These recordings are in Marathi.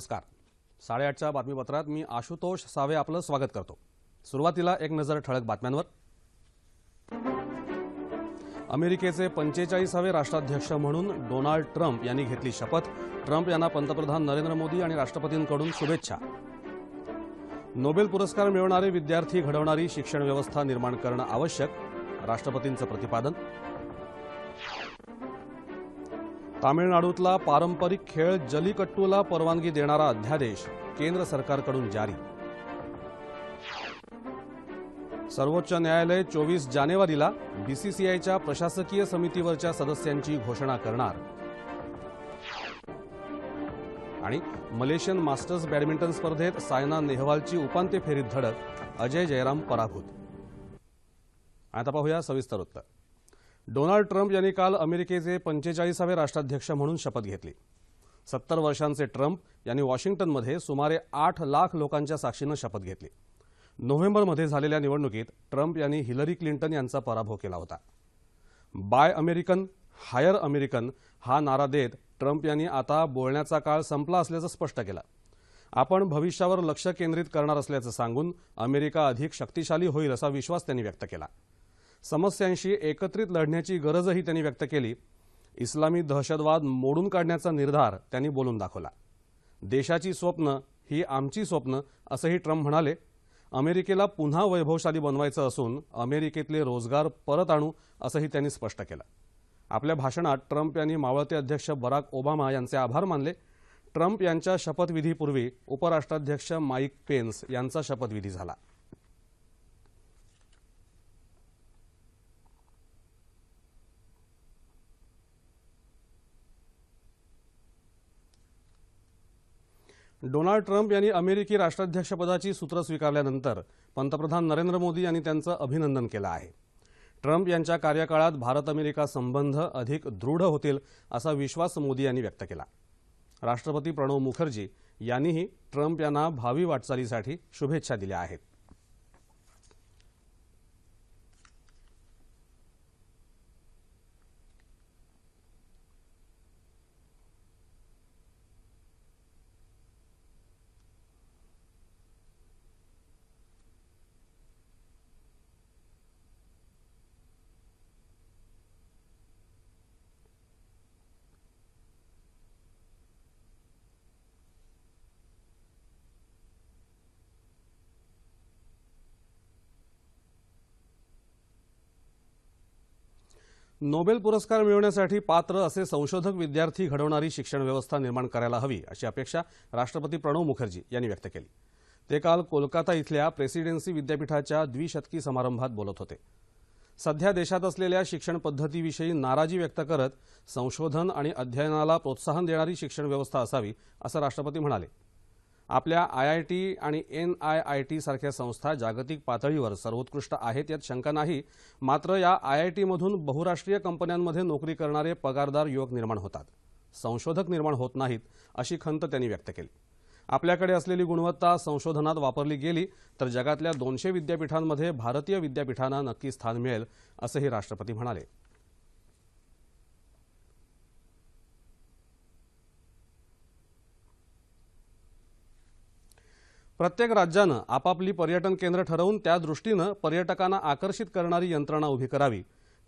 नमस्कार. साडेआठच्या बातमीपत्रात मी आशुतोष सावे आपलं स्वागत करतो. सुरुवातीला एक नजर ठळक बातम्यांवर. अमेरिकेचे पंचेचाळीसावे राष्ट्राध्यक्ष म्हणून डोनाल्ड ट्रम्प यांनी घेतली शपथ. ट्रम्प यांना पंतप्रधान नरेंद्र मोदी आणि राष्ट्रपतींकडून शुभेच्छा. नोबेल पुरस्कार मिळवणारे विद्यार्थी घडवणारी शिक्षण व्यवस्था निर्माण करणं आवश्यक. राष्ट्रपतींचं प्रतिपादन. तामिळनाडूतला पारंपरिक खेळ जलीकट्टूला परवानगी देणारा अध्यादेश केंद्र सरकारकडून जारी. सर्वोच्च न्यायालय चोवीस जानेवारीला बीसीसीआयच्या प्रशासकीय समितीवरच्या सदस्यांची घोषणा करणार. आणि मलेशियन मास्टर्स बॅडमिंटन स्पर्धेत सायना नेहवालची उपांत्य फेरीत धडक अजय जयराम पराभूत. आता पाहूया सविस्तर उत्तर. डोनाल्ड ट्रम्प यांनी काल अमेरिकेचे पंचेचाळीसावे राष्ट्राध्यक्ष म्हणून शपथ घेतली. सत्तर वर्षांचे ट्रम्प यांनी वॉशिंग्टनमध्ये सुमारे आठ लाख लोकांच्या साक्षीनं शपथ घेतली. नोव्हेंबरमध्ये झालेल्या निवडणुकीत ट्रम्प यांनी हिलरी क्लिंटन यांचा पराभव केला होता. बाय अमेरिकन हायर अमेरिकन हा नारा देत ट्रम्प यांनी आता बोलण्याचा काळ संपला असल्याचं स्पष्ट केलं. आपण भविष्यावर लक्ष केंद्रित करणार असल्याचं सांगून अमेरिका अधिक शक्तिशाली होईल असा विश्वास त्यांनी व्यक्त केला. समस्यांशी एकत्रित लढण्याची गरजही त्यांनी व्यक्त केली. इस्लामी दहशतवाद मोडून काढण्याचा निर्धार त्यांनी बोलून दाखवला. देशाची स्वप्न ही आमची स्वप्न असंही ट्रम्प म्हणाले. अमेरिकेला पुन्हा वैभवशाली बनवायचं असून अमेरिकेतले रोजगार परत आणू असंही त्यांनी स्पष्ट केलं. आपल्या भाषणात ट्रम्प यांनी मावळते अध्यक्ष बराक ओबामा यांचे आभार मानले. ट्रम्प यांच्या शपथविधीपूर्वी उपराष्ट्राध्यक्ष माईक पेन्स यांचा शपथविधी झाला. डोनाल्ड ट्रम्प यांनी अमेरिकी राष्ट्राध्यक्षपदाची सूत्र स्वीकारल्यानंतर पंतप्रधान नरेंद्र मोदी यांनी त्यांचं अभिनंदन केलं आहे. ट्रम्प यांच्या कार्यकाळात भारत अमेरिका संबंध अधिक दृढ होतील असा विश्वास मोदी यांनी व्यक्त केला. राष्ट्रपती प्रणव मुखर्जी यांनीही ट्रम्प यांना भावी वाटचालीसाठी शुभेच्छा दिल्या आहेत. नोबेल पुरस्कार मिळवण्यासाठी पात्र असे संशोधक विद्यार्थी घडवणारी शिक्षण व्यवस्था निर्माण करायला हवी अशी अपेक्षा राष्ट्रपती प्रणव मुखर्जी यांनी व्यक्त केली. ते काल कोलकाता इथल्या प्रेसिडेन्सी विद्यापीठाच्या द्विशतकी समारंभात बोलत होते. सध्या देशात असलेल्या शिक्षण पद्धतीविषयी नाराजी व्यक्त करत संशोधन आणि अध्ययनाला प्रोत्साहन देणारी शिक्षण व्यवस्था असावी असं राष्ट्रपती म्हणाले. आपल्या आय आय टी आणि एन आय आय टी सारख्या संस्था जागतिक पातळीवर सर्वोत्कृष्ट आहेत यात शंका नाही. मात्र या आय आय टीमधून बहुराष्ट्रीय कंपन्यांमध्ये नोकरी करणारे पगारदार युवक निर्माण होतात. संशोधक निर्माण होत नाहीत अशी खंत त्यांनी व्यक्त केली. आपल्याकडे असलेली गुणवत्ता संशोधनात वापरली गेली तर जगातल्या दोनशे विद्यापीठांमध्ये भारतीय विद्यापीठांना नक्की स्थान मिळेल असंही राष्ट्रपती म्हणाले. प्रत्येक राज्यानं आपापली पर्यटन केंद्र ठरवून त्या दृष्टीनं पर्यटकांना आकर्षित करणारी यंत्रणा उभी करावी.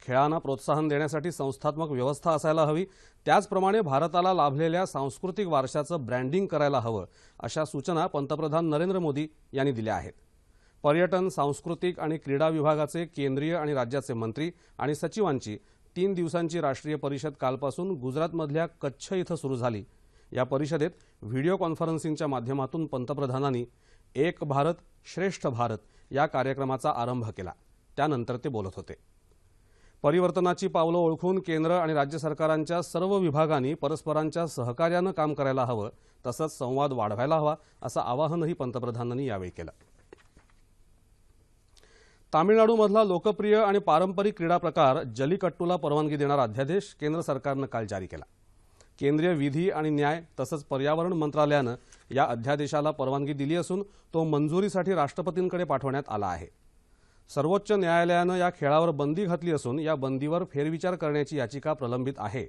खेळांना प्रोत्साहन देण्यासाठी संस्थात्मक व्यवस्था असायला हवी. त्याचप्रमाणे भारताला लाभलेल्या सांस्कृतिक वारशाचं ब्रँडिंग करायला हवं अशा सूचना पंतप्रधान नरेंद्र मोदी यांनी दिल्या आहेत. पर्यटन सांस्कृतिक आणि क्रीडा विभागाचे केंद्रीय आणि राज्याचे मंत्री आणि सचिवांची तीन दिवसांची राष्ट्रीय परिषद कालपासून गुजरातमधल्या कच्छ इथं सुरू झाली. या परिषदेत व्हिडिओ कॉन्फरन्सिंगच्या माध्यमातून पंतप्रधानांनी एक भारत श्रेष्ठ भारत या कार्यक्रमाचा आरंभ केला. त्यानंतर ते बोलत होते. परिवर्तनाची पावलं ओळखून केंद्र आणि राज्य सरकारांच्या सर्व विभागांनी परस्परांच्या सहकार्यानं काम करायला हवं तसंच संवाद वाढवायला हवा असं आवाहनही पंतप्रधानांनी यावेळी केलं. तामिळनाडूमधला लोकप्रिय आणि पारंपरिक क्रीडा प्रकार जलीकट्टूला परवानगी देणारा अध्यादेश केंद्र सरकारनं काल जारी केला. केंद्रीय विधी आणि न्याय तसंच पर्यावरण मंत्रालयानं या अध्यादेशाला परवानगी दिली असून तो मंजुरीसाठी राष्ट्रपतींकडे पाठवण्यात आला आहे. सर्वोच्च न्यायालयानं या खेळावर बंदी घातली असून या बंदीवर फेरविचार करण्याची याचिका प्रलंबित आहे.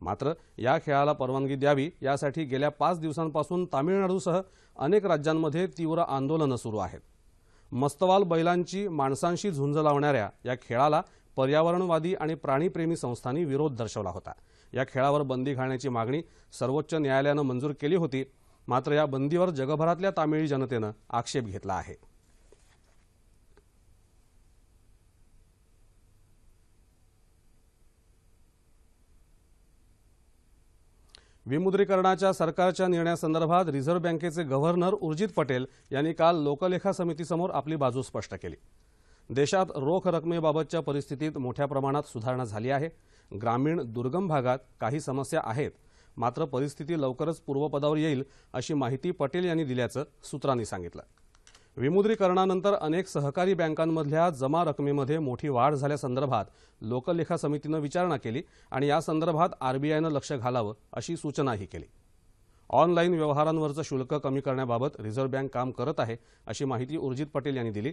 मात्र या खेळाला परवानगी द्यावी यासाठी गेल्या पाच दिवसांपासून तामिळनाडूसह अनेक राज्यांमध्ये तीव्र आंदोलनं सुरू आहेत. मस्तवाल बैलांची माणसांशी झुंज लावणाऱ्या या खेळाला पर्यावरणवादी आणि प्राणीप्रेमी संस्थांनी विरोध दर्शवला होता. या खेळावर बंदी घालण्याची मागणी सर्वोच्च न्यायालयानं मंजूर केली होती. मात्र या बंदीवर जगभरातल्या तामिळी जनतेनं आक्षेप घेतला आहे. विमुद्रीकरणाच्या सरकारच्या निर्णयासंदर्भात रिझर्व्ह बँकेचे गव्हर्नर उर्जित पटेल यांनी काल लोकलेखा समितीसमोर आपली बाजू स्पष्ट केली. देशात रोख रकमेबाबतच्या परिस्थितीत मोठ्या प्रमाणात सुधारणा झाली आहे. ग्रामीण दुर्गम भागात काही समस्या आहेत. मात्र परिस्थिती लवकरच पूर्वपदावर येईल अशी माहिती पटेल यांनी दिल्याचं सूत्रांनी सांगितलं. विमुद्रीकरणानंतर अनेक सहकारी बँकांमधल्या जमा रकमेमध्ये मोठी वाढ झाल्यासंदर्भात लोकलेखा समितीनं विचारणा केली आणि या संदर्भात आरबीआयनं लक्ष घालावं अशी सूचनाही केली. ऑनलाईन व्यवहारांवरचं शुल्क कमी करण्याबाबत रिझर्व्ह बँक काम करत आहे अशी माहिती उर्जित पटेल यांनी दिली.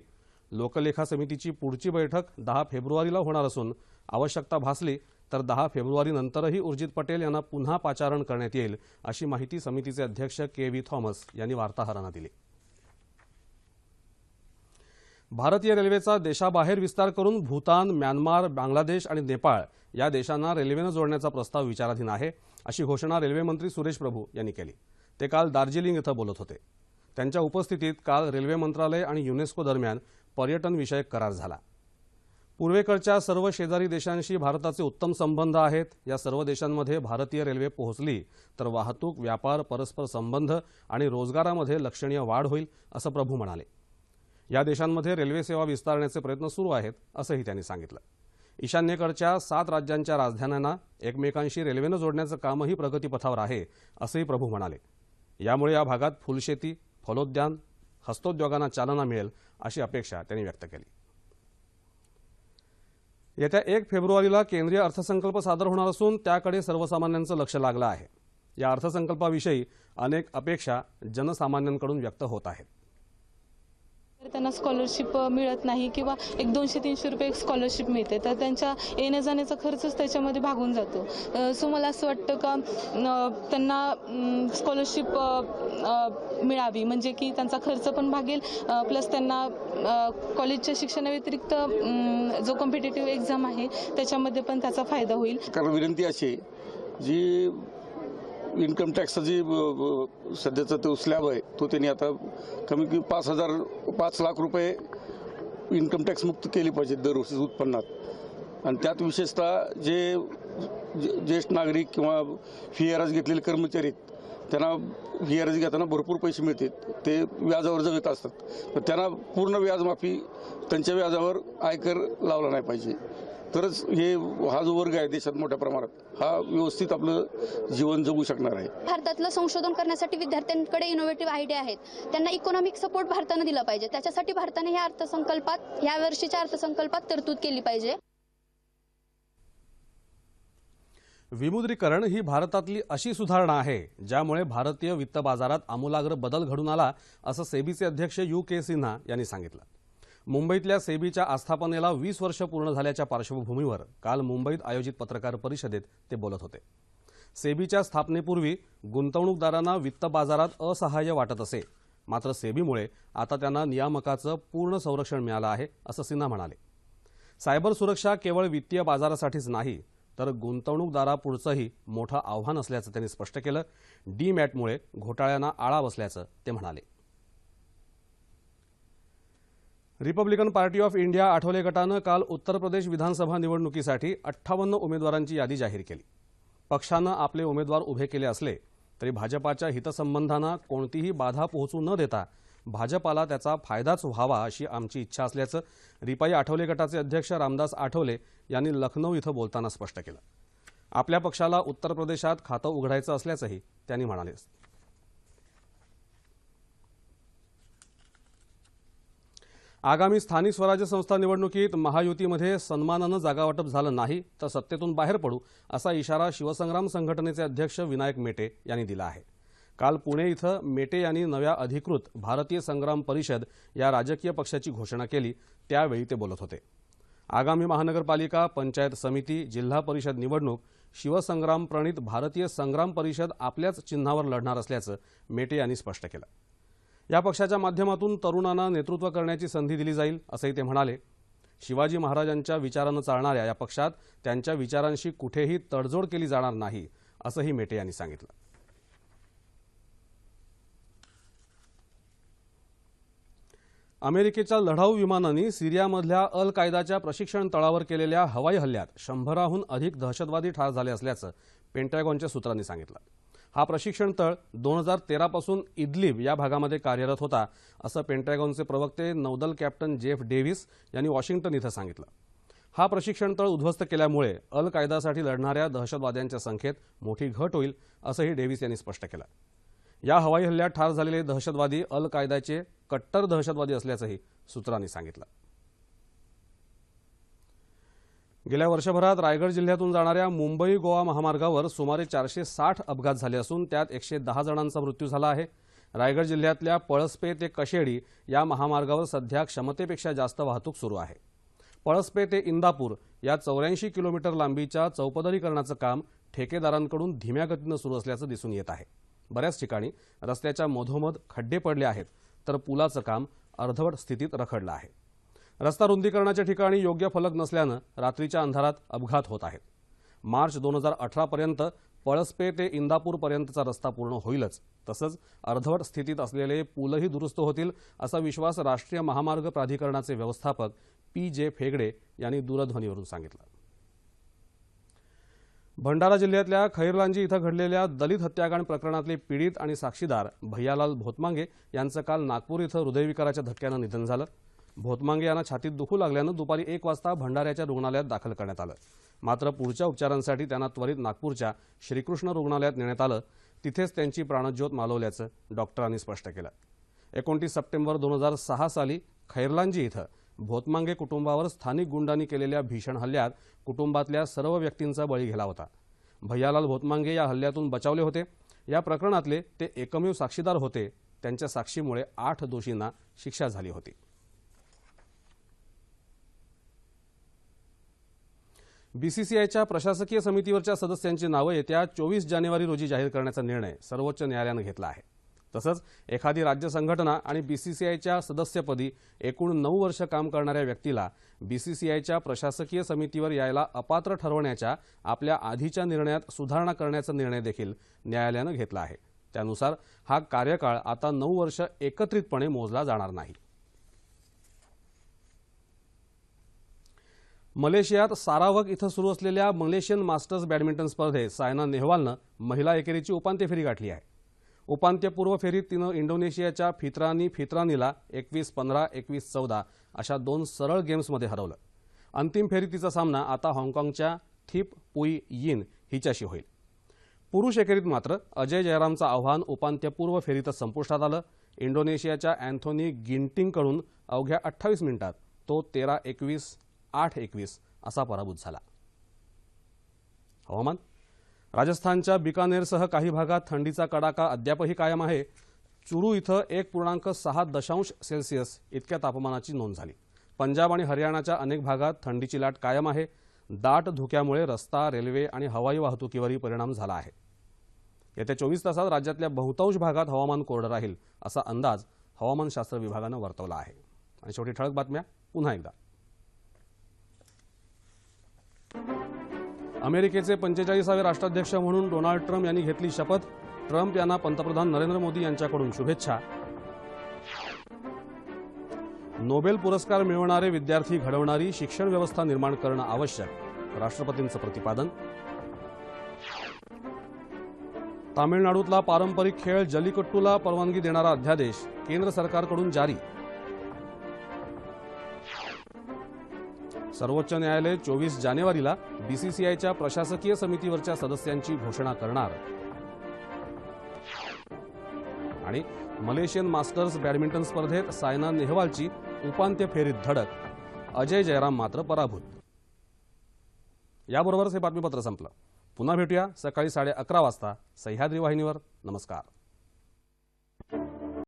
लोकलेखा समितीची पुढची बैठक दहा फेब्रुवारीला होणार असून आवश्यकता भासली तर दहा फेब्रुवारीनंतरही उर्जित पटेल यांना पुन्हा पाचारण करण्यात येईल अशी माहिती समितीचे अध्यक्ष के व्ही थॉमस यांनी वार्ताहरांना दिली. भारतीय रेल्वेचा देशाबाहेर विस्तार करून भूतान म्यानमार बांगलादेश आणि नेपाळ या देशांना रेल्वेनं जोडण्याचा प्रस्ताव विचाराधीन आहे अशी घोषणा रेल्वेमंत्री सुरेश प्रभू यांनी केली. ते काल दार्जिलिंग इथं बोलत होते. त्यांच्या उपस्थितीत काल रेल्वे मंत्रालय आणि युनेस्को दरम्यान पर्यटन विषयक करार झाला. पूर्वेकडच्या सर्व शेजारी देशांशी भारताचे उत्तम संबंध आहेत. या सर्व देशांमध्ये भारतीय रेल्वे पोहोचली तर वाहतूक व्यापार परस्पर संबंध आणि रोजगारामध्ये लक्षणीय वाढ होईल असं प्रभू म्हणाले. या देशांमध्ये रेल्वे सेवा विस्तारण्याचे प्रयत्न सुरू आहेत असंही त्यांनी सांगितलं. ईशान्येकडच्या सात राज्यांच्या राजधान्यांना एकमेकांशी रेल्वेनं जोडण्याचं कामही प्रगतीपथावर आहे असंही प्रभू म्हणाले. यामुळे या भागात फुलशेती फलोद्यान हस्तोद्योगांना चालना मिळेल अशी अपेक्षा त्यांनी व्यक्त केली. येत्या एक फेब्रुवारीला केंद्रीय अर्थसंकल्प सादर होणार असून त्याकडे सर्वसामान्यांचं लक्ष लागलं आहे. या अर्थसंकल्पाविषयी अनेक अपेक्षा जनसामान्यांकडून व्यक्त होत आहेत. त्यांना स्कॉलरशिप मिळत नाही किंवा एक दोनशे तीनशे रुपये स्कॉलरशिप मिळते. तर त्यांच्या येण्या जाण्याचा खर्चच त्याच्यामध्ये भागून जातो. सो मला असं वाटतं का त्यांना स्कॉलरशिप मिळावी. म्हणजे की त्यांचा खर्च पण भागेल प्लस त्यांना कॉलेजच्या शिक्षणाव्यतिरिक्त जो कॉम्पिटेटिव्ह एक्झाम आहे त्याच्यामध्ये पण त्याचा फायदा होईल. कारण विनंती अशी जी इन्कम टॅक्सचा जी ब- सध्याचा तो स्लॅब आहे तो त्यांनी आता कमी कमी पाच हजार पाच लाख रुपये इन्कम टॅक्स मुक्त केली पाहिजे दरवर्षी उत्पन्नात. आणि त्यात विशेषतः जे ज्येष्ठ नागरिक किंवा फी घेतलेले कर्मचारी आहेत त्यांना फी घेताना भरपूर पैसे मिळतात ते व्याजावर जगत असतात. तर त्यांना पूर्ण व्याजमाफी त्यांच्या व्याजावर आयकर लावला नाही पाहिजे. तरच हे हा जो वर्ग आहे देशात मोठ्या प्रमाणात हा व्यवस्थित आपलं जीवन जगू शकणार आहे. भारतातलं संशोधन करण्यासाठी विद्यार्थ्यांकडे इनोव्हेटिव्ह आयडिया आहेत. त्यांना इकॉनॉमिक सपोर्ट भारतानं दिला पाहिजे. त्याच्यासाठी भारताने ह्या अर्थसंकल्पात ह्या वर्षीच्या अर्थसंकल्पात तरतूद केली पाहिजे. विमुद्रीकरण ही भारतातली अशी सुधारणा आहे ज्यामुळे भारतीय वित्त बाजारात आमूलाग्र बदल घडून आला असं सेबीचे अध्यक्ष यू के सिन्हा यांनी सांगितलं. मुंबईतल्या सेबीच्या आस्थापनेला वीस वर्ष पूर्ण झाल्याच्या पार्श्वभूमीवर काल मुंबईत आयोजित पत्रकार परिषदेत ते बोलत होते. सेबीच्या स्थापनेपूर्वी गुंतवणूकदारांना वित्त बाजारात असहाय्य वाटत असे मात्र सेबीमुळे आता त्यांना नियामकाचं पूर्ण संरक्षण मिळालं आहे असं सिन्हा म्हणाले. सायबर सुरक्षा केवळ वित्तीय बाजारासाठीच नाही तर गुंतवणूकदारापुढचंही मोठं आव्हान असल्याचं त्यांनी स्पष्ट केलं. डी मॅटमुळे घोटाळ्यांना आळा बसल्याचं ते म्हणाले. Republican party of India Athawale गटानं काल उत्तर प्रदेश विधानसभा निवडणुकीसाठी अठ्ठावन्न उमेदवारांची यादी जाहीर केली. पक्षानं आपले उमेदवार उभे केले असले तरी भाजपाच्या हितसंबंधांना कोणतीही बाधा पोहोचू न देता भाजपाला त्याचा फायदाच व्हावा अशी आमची इच्छा असल्याचं रिपाई आठवले गटाचे अध्यक्ष रामदास आठवले यांनी लखनौ इथं बोलताना स्पष्ट केलं. आपल्या पक्षाला उत्तर प्रदेशात खातं उघडायचं असल्याचंही त्यांनी म्हणाले. आगामी स्थानिक स्वराज्य संस्था निवडणुकीत महायुतीमध्ये सन्मानानं जागावाटप झालं नाही तर सत्तेतून बाहेर पडू असा इशारा शिवसंग्राम संघटनेचे अध्यक्ष विनायक मेटे यांनी दिला आहे. काल पुणे इथं मेटे यांनी नव्या अधिकृत भारतीय संग्राम परिषद या राजकीय पक्षाची घोषणा केली त्यावेळी ते बोलत होते. आगामी महानगरपालिका पंचायत समिती जिल्हा परिषद निवडणूक शिवसंग्राम प्रणित भारतीय संग्राम परिषद आपल्याच चिन्हावर लढणार असल्याचं मेटे यांनी स्पष्ट केलं. या पक्षाच्या माध्यमातून तरुणांना नेतृत्व करण्याची संधी दिली जाईल असंही ते म्हणाले. शिवाजी महाराजांच्या विचारानं चालणाऱ्या या पक्षात त्यांच्या विचारांशी कुठेही तडजोड केली जाणार नाही असंही मेटे यांनी सांगितलं. अमेरिकेच्या लढाऊ विमानांनी सिरियामधल्या अल कायदाच्या प्रशिक्षण तळावर केलेल्या हवाई हल्ल्यात शंभराहून अधिक दहशतवादी ठार झाले असल्याचं पेंटॅगॉनच्या सूत्रांनी सांगितलं. हा प्रशिक्षण तळ दोन हजार तेरापासून इदलिब या भागामध्ये कार्यरत होता असं पेंटॅगॉनचे प्रवक्ते नौदल कॅप्टन जेफ डेव्हिस यांनी वॉशिंग्टन इथं सांगितलं. हा प्रशिक्षण तळ उद्ध्वस्त केल्यामुळे अल कायदासाठी लढणाऱ्या दहशतवाद्यांच्या संख्येत मोठी घट होईल असंही डेव्हिस यांनी स्पष्ट केलं. या हवाई हल्ल्यात ठार झालेले दहशतवादी अल कायदाचे कट्टर दहशतवादी असल्याचंही सूत्रांनी सांगितलं. गेल्या वर्षभरात रायगड जिल्ह्यातून जाणाऱ्या मुंबई गोवा महामार्गावर सुमारे चारशे साठ अपघात झाले असून त्यात एकशे दहा जणांचा मृत्यू झाला आहे. रायगड जिल्ह्यातल्या पळसपे ते कशेडी या महामार्गावर सध्या क्षमतेपेक्षा जास्त वाहतूक सुरू आहे. पळसपे ते इंदापूर या चौऱ्याऐंशी किलोमीटर लांबीच्या चौपदरीकरणाचं काम ठेकेदारांकडून धीम्या गतीनं सुरू असल्याचं दिसून येत आहे. बऱ्याच ठिकाणी रस्त्याच्या मधोमध खड्डे पडले आहेत तर पुलाचं काम अर्धवट स्थितीत रखडलं आहे. रस्ता रुंदीकरणाच्या ठिकाणी योग्य फलक नसल्यानं रात्रीच्या अंधारात अपघात होत आहेत. मार्च दोन हजार अठरापर्यंत पळसपे ते इंदापूरपर्यंतचा रस्ता पूर्ण होईलच तसंच अर्धवट स्थितीत असलेले पूलही दुरुस्त होतील असा विश्वास राष्ट्रीय महामार्ग प्राधिकरणाचे व्यवस्थापक पी जे फेगडे यांनी दूरध्वनीवरून सांगितलं. भंडारा जिल्ह्यातल्या खैरलांजी इथं घडलेल्या दलित हत्याकांड प्रकरणातले पीडित आणि साक्षीदार भैयालाल भोतमांगे यांचं काल नागपूर इथं हृदयविकाराच्या धक्क्यानं निधन झालं. भोतमांगे यांना छातीत दुखू लागल्यानं दुपारी एक वाजता भंडाऱ्याच्या रुग्णालयात दाखल करण्यात आलं. मात्र पुढच्या उपचारांसाठी त्यांना त्वरित नागपूरच्या श्रीकृष्ण रुग्णालयात नेण्यात आलं. तिथेच त्यांची प्राणज्योत मालवल्याचं डॉक्टरांनी स्पष्ट केलं. एकोणतीस सप्टेंबर दोन हजार सहा साली खैरलांजी इथं भोतमांगे कुटुंबावर स्थानिक गुंडांनी केलेल्या भीषण हल्ल्यात कुटुंबातल्या सर्व व्यक्तींचा बळी गेला होता. भैयालाल भोतमांगे या हल्ल्यातून बचावले होते. या प्रकरणातले ते एकमेव साक्षीदार होते. त्यांच्या साक्षीमुळे आठ दोषींना शिक्षा झाली होती. बीसीसीआयच्या प्रशासकीय समितीवरच्या सदस्यांची नावं येत्या चोवीस जानेवारी रोजी जाहीर करण्याचा निर्णय सर्वोच्च न्यायालयानं घेतला आहे. तसंच एखादी राज्य संघटना आणि बीसीसीआयच्या सदस्यपदी एकूण नऊ वर्ष काम करणाऱ्या व्यक्तीला बीसीसीआयच्या प्रशासकीय समितीवर यायला अपात्र ठरवण्याच्या आपल्या आधीच्या निर्णयात सुधारणा करण्याचा निर्णय देखील न्यायालयानं घेतला आहे. त्यानुसार हा कार्यकाळ आता नऊ वर्ष एकत्रितपणे मोजला जाणार नाही. मलेशियात सारावक इथं सुरू असलेल्या मलेशियन मास्टर्स बॅडमिंटन स्पर्धेत सायना नेहवालनं महिला एकेरीची उपांत्य फेरी गाठली आहे. उपांत्यपूर्व फेरीत तिनं इंडोनेशियाच्या फित्रानी फित्रानीला एकवीस पंधरा एकवीस चौदा अशा दोन सरळ गेम्समध्ये हरवलं. अंतिम फेरीत तिचा सामना आता हाँगकाँगच्या थिप पुई यिन हिच्याशी होईल. पुरुष एकेरीत मात्र अजय जयरामचं आव्हान उपांत्यपूर्व फेरीतच संपुष्टात आलं. इंडोनेशियाच्या अँथोनी गिंटिंगकडून अवघ्या अठ्ठावीस मिनिटात तो तेरा एकवीस आठ एकवीस असा पराभूत झाला. हवामान? राजस्थानच्या बिकानेरसह काही भागात थंडीचा कडाका अद्यापही कायम आहे. चुरू इथं एक पूर्णांक सहा दशांश सेल्सिअस इतक्या तापमानाची नोंद झाली. पंजाब आणि हरियाणाच्या अनेक भागात थंडीची लाट कायम आहे. दाट धुक्यामुळे रस्ता रेल्वे आणि हवाई वाहतुकीवरही परिणाम झाला आहे. येत्या चोवीस तासात राज्यातल्या बहुतांश भागात हवामान कोरडं राहील असा अंदाज हवामानशास्त्र विभागानं वर्तवला आहे. आणि शेवटी ठळक बातम्या पुन्हा एकदा. अमेरिकेचे पंचेचाळीसावे राष्ट्राध्यक्ष म्हणून डोनाल्ड ट्रम्प यांनी घेतली शपथ. ट्रम्प यांना पंतप्रधान नरेंद्र मोदी यांच्याकडून शुभेच्छा. नोबेल पुरस्कार मिळवणारे विद्यार्थी घडवणारी शिक्षण व्यवस्था निर्माण करणं आवश्यक. राष्ट्रपतींचं प्रतिपादन. तामिळनाडूतला पारंपरिक खेळ जलीकट्टूला परवानगी देणारा अध्यादेश केंद्र सरकारकडून जारी. सर्वोच्च न्यायालय चोवीस जानेवारीला बीसीसीआयच्या प्रशासकीय समितीवरच्या सदस्यांची घोषणा करणार. आणि मलेशियन मास्टर्स बॅडमिंटन स्पर्धेत सायना नेहवालची उपांत्य फेरीत धडक. अजय जयराम मात्र पराभूत. याबरोबरच हे बातमीपत्र संपलं. पुन्हा भेटूया सकाळी साडे अकरा वाजता सह्याद्री वाहिनीवर. नमस्कार.